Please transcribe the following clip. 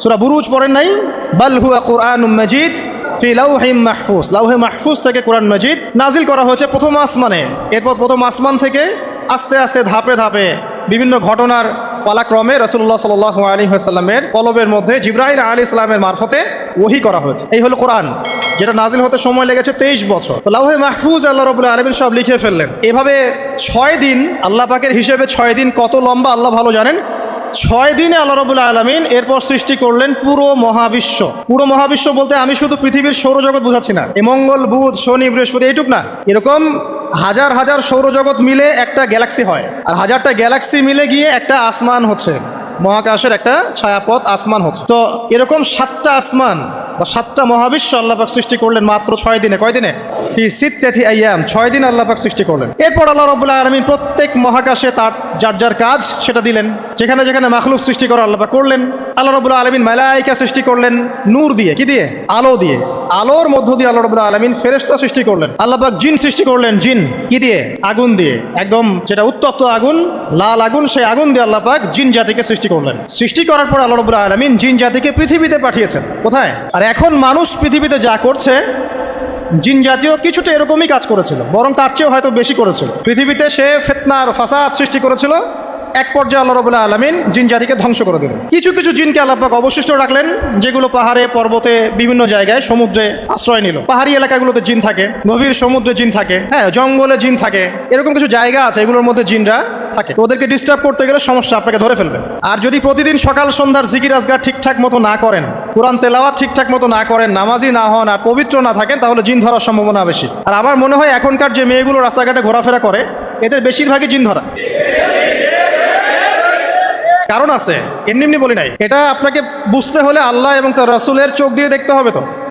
সুরা বুরুজ পড়েন নাই? বাল হুয়া কোরআন মজিদ ফি মাহফুজ। লাউহে মাহফুজ থেকে কোরআন মজিদ নাজিল করা হয়েছে প্রথম আসমানে। এরপর প্রথম আসমান থেকে আস্তে আস্তে ধাপে ধাপে বিভিন্ন ঘটনার পালাক্রমে রসুল্লাহ সাল আলী সাল্লামের কলবের মধ্যে জিব্রাহিল আলী ইসলামের মারফতে ওহি করা হয়েছে। এই হলো কোরআন, যেটা নাজিল হতে সময় লেগেছে তেইশ বছর। লাউহে মাহফুজ আল্লাহ রবুল্লাহ আলমিন সব লিখে ফেললেন। এভাবে ছয় দিন, আল্লাহ পাকের হিসেবে ছয় দিন কত লম্বা, আল্লাহ ভালো জানেন। ছয় দিনে আল্লাহ রবুল্লাহ আলমিন এরপর সৃষ্টি করলেন পুরো মহাবিশ্ব। পুরো মহাবিশ্ব বলতে আমি শুধু পৃথিবীর সৌরজগৎ বোঝাচ্ছি না। এ মঙ্গল, বুধ, শনি, বৃহস্পতি এইটুক না। এরকম হাজার হাজার সৌরজগৎ মিলে একটা গ্যালাক্সি হয়। আর হাজারটা গ্যালাক্সি মিলে গিয়ে একটা আসমান হচ্ছে। মহাকাশের একটা ছায়াপথ আসমান হচ্ছে। তো এরকম সাতটা আসমান বা সাতটা মহাবিশ্ব আল্লাপাক সৃষ্টি করলেন মাত্র ছয় দিনে। কয় দিনে? সিত্যাথি আইয়াম ছয় দিন আল্লাপাক সৃষ্টি করলেন। এরপর আল্লাহ রবুল্লাহ আলমিন প্রত্যেক মহাকাশে তার যার যার কাজ সেটা দিলেন। যেখানে যেখানে মাখলুক সৃষ্টি করা আল্লাপাক করলেন, আল্লাহ রবুল্লাহ আলমিন মালাইকা সৃষ্টি করলেন, নূর দিয়ে, কি দিয়ে? আলো দিয়ে। আলোর মধ্য দিয়ে আল্লাহ রবুল্লাহ আলমিন ফেরেস্তা সৃষ্টি করলেন। আল্লাপাক জিন সৃষ্টি করলেন, জিন, কি দিয়ে? আগুন দিয়ে। একদম যেটা উত্তপ্ত আগুন, লাল আগুন, সেই আগুন দিয়ে আল্লাপাক জিন জাতিকে সৃষ্টি করলেন। সৃষ্টি করার পর আল্লাহ রবুল্লাহ আলমিন জিন জাতিকে পৃথিবীতে পাঠিয়েছেন। কোথায়? আর এখন মানুষ পৃথিবীতে যা করছে জিন জাতীয় কিছুটা এরকমই কাজ করেছিল, বরং তার চেয়েও হয়তো বেশি করেছিল। পৃথিবীতে সে ফেতনার ফাসাদ সৃষ্টি করেছিল। এক পর্যায়ে আল্লাহ রবুল্লাহ আলমিন জিন জাতিকে ধ্বংস করে দিলেন। কিছু কিছু জিনকে আল্লাপাক অবশিষ্ট রাখলেন, যেগুলো পাহাড়ে, পর্বতে, বিভিন্ন জায়গায় সমুদ্রে আশ্রয় নিল। পাহাড়ি এলাকাগুলোতে জিন থাকে, গভীর সমুদ্রে জিন থাকে হ্যাঁ জঙ্গলে জিন থাকে, এরকম কিছু জায়গা আছে, এগুলোর মধ্যে জিনরা থাকে। ওদেরকে ডিস্টার্ব করতে গেলে সমস্যা আপনাকে ধরে ফেলবে। আর যদি প্রতিদিন সকাল, সন্ধ্যার জিকির আজগার ঠিকঠাক মতো না করেন, কোরআন তেলাওয়া ঠিকঠাক মতো না করেন, নামাজি না হন আর পবিত্র না থাকেন, তাহলে জিন ধরার সম্ভাবনা বেশি। আর আমার মনে হয় এখনকার যে মেয়েগুলো রাস্তাঘাটে ঘোরাফেরা করে, এদের বেশিরভাগই জিন ধরা। কারণ আছে। এমনি এমনি বলি নাই। এটা আপনাকে বুঝতে হলে আল্লাহ এবং তার রাসুলের চোখ দিয়ে দেখতে হবে তো।